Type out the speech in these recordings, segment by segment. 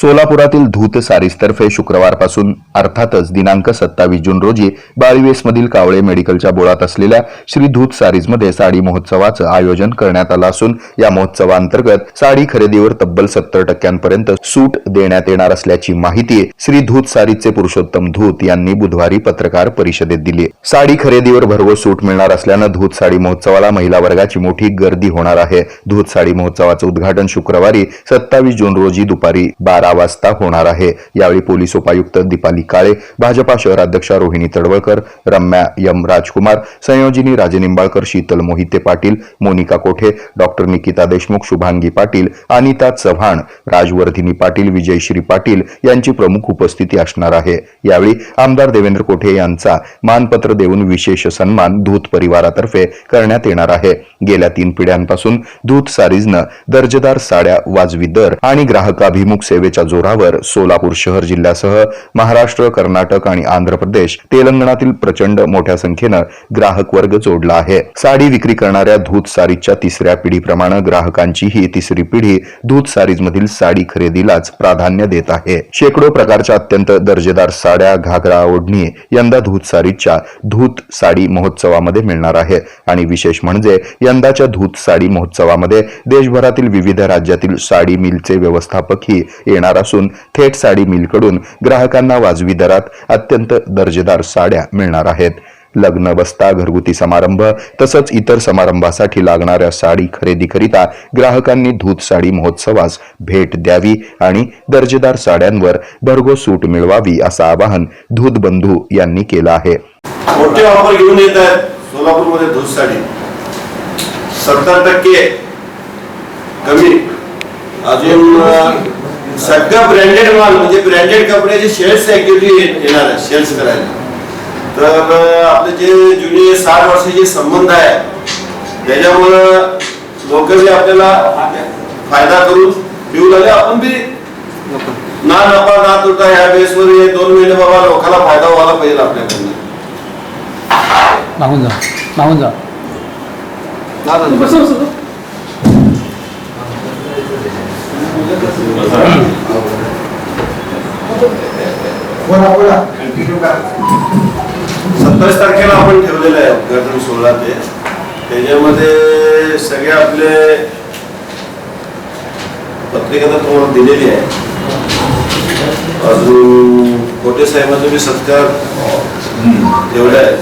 सोलापुरातील धूत सारीसतर्फे शुक्रवारपासून अर्थातच दिनांक सत्तावीस जून रोजी बाळीवेसमधील कावळे मेडिकलच्या बोळात असलेल्या श्री धूत सारीजमध्ये साडी महोत्सवाचं आयोजन करण्यात आलं असून या महोत्सवाअंतर्गत साडी खरेदीवर तब्बल सत्तर टक्क्यांपर्यंत सूट देण्यात येणार असल्याची माहिती श्री धूत सारीजचे पुरुषोत्तम धूत यांनी बुधवारी पत्रकार परिषदेत दिली. साडी खरेदीवर भरघोस सूट मिळणार असल्यानं धूत साडी महोत्सवाला महिला वर्गाची मोठी गर्दी होणार आहे. धूत साडी महोत्सवाचं उद्घाटन शुक्रवारी सत्तावीस जून रोजी दुपारी बारा बारा वाजता होणार आहे. यावेळी पोलीस उपायुक्त दीपाली काळे भाजपा शहराध्यक्षा रोहिणी तडवळकर रम्या यम राजकुमार संयोजिनी राजेनिंबाळकर शीतल मोहिते पाटील मोनिका कोठे डॉक्टर निकिता देशमुख शुभांगी पाटील अनिता चव्हाण राजवर्धिनी पाटील विजयश्री पाटील यांची प्रमुख उपस्थिती असणार आहे. यावेळी आमदार देवेंद्र कोठे यांचा मानपत्र देऊन विशेष सन्मान धूत परिवारातर्फे करण्यात येणार आहे. गेल्या तीन पिढ्यांपासून धूत सारीजनं दर्जेदार साड्या वाजवी दर आणि ग्राहकाभिमुख सेवेच्या जोरावर सोलापूर शहर जिल्ह्यासह महाराष्ट्र कर्नाटक आणि आंध्र प्रदेश तेलंगणातील प्रचंड मोठ्या संख्येनं ग्राहक वर्ग जोडला आहे. साडी विक्री करणाऱ्या धूत सारीजच्या तिसऱ्या पिढीप्रमाणे ग्राहकांची ही तिसरी पिढी धूत सारीजमधील साडी खरेदीलाच प्राधान्य देत आहे. शेकडो प्रकारच्या अत्यंत दर्जेदार साड्या घागरा ओढणी यंदा धूत सारीजच्या धूत साडी महोत्सवामध्ये मिळणार आहे. आणि विशेष म्हणजे यंदाच्या धूत साडी महोत्सवामध्ये देशभरातील विविध राज्यातील साडी मिलचे व्यवस्थापकही येणार असून थेट साडी मिलकडून ग्राहकांना वाजवी दरात अत्यंत दर्जेदार साड्या मिळणार आहेत. लग्न बस्ता घरगुती समारंभ तसंच इतर समारंभासाठी लागणाऱ्या साडी खरेदीकरिता ग्राहकांनी धूत साडी महोत्सवास भेट द्यावी आणि दर्जेदार साड्यांवर भरघोस सूट मिळवावी असं आवाहन धूत बंधू यांनी केलं आहे. मोठे ऑफर घेऊन येत आहेत सोलापूरमध्ये धूत साडी. सत्तर टक्के कमी. अजून सगळं ब्रँडेड माल म्हणजे ब्रँडेड कपड्याचे शेल्स ऍक्च्युली येणार आहे शेल्स करायला. तर आपले जे जुने साठ वर्षाचे संबंध आहे त्याच्यामुळं लोक बी आपल्याला फायदा करून देऊ लागले. आपण बी ना नफा ना तोटा ह्या बेसवर हे दोन महिने बाबा लोकांना फायदा व्हायला पाहिजे आपल्याकडनं. मागून जा जा. सत्तावीस तारखेला आपण ठेवलेलं आहे उद्घाटन सोहळा ते. त्याच्यामध्ये सगळे आपले पत्रिका तर तुम्हाला दिलेली आहे. अजून कोटे साहेबांचा बी सत्कार ठेवला आहे.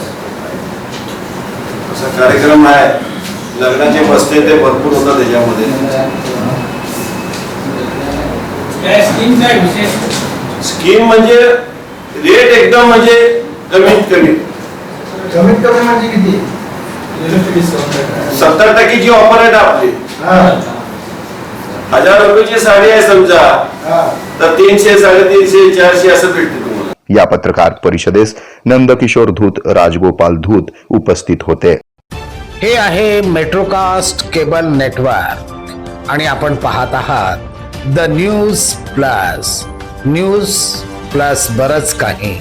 असा कार्यक्रम आहे. लग्नाचे बसते ते भरपूर होतात त्याच्यामध्ये. स्कीम म्हणजे एकदम म्हणजे कमीत कमी. कमीत कमी म्हणजे किती? सत्तर टक्केची ऑफर आहे ना आपली. हजार रुपयाची साडी आहे समजा. तर तीनशे साडेतीनशे चारशे असं भेटते तुम्हाला. या पत्रकार परिषदेस नंदकिशोर धूत राजगोपाल धूत उपस्थित होते. हे आहे मेट्रोकास्ट केबल नेटवर्क आणि आपण पाहत आहात the news plus news plus बरच काही.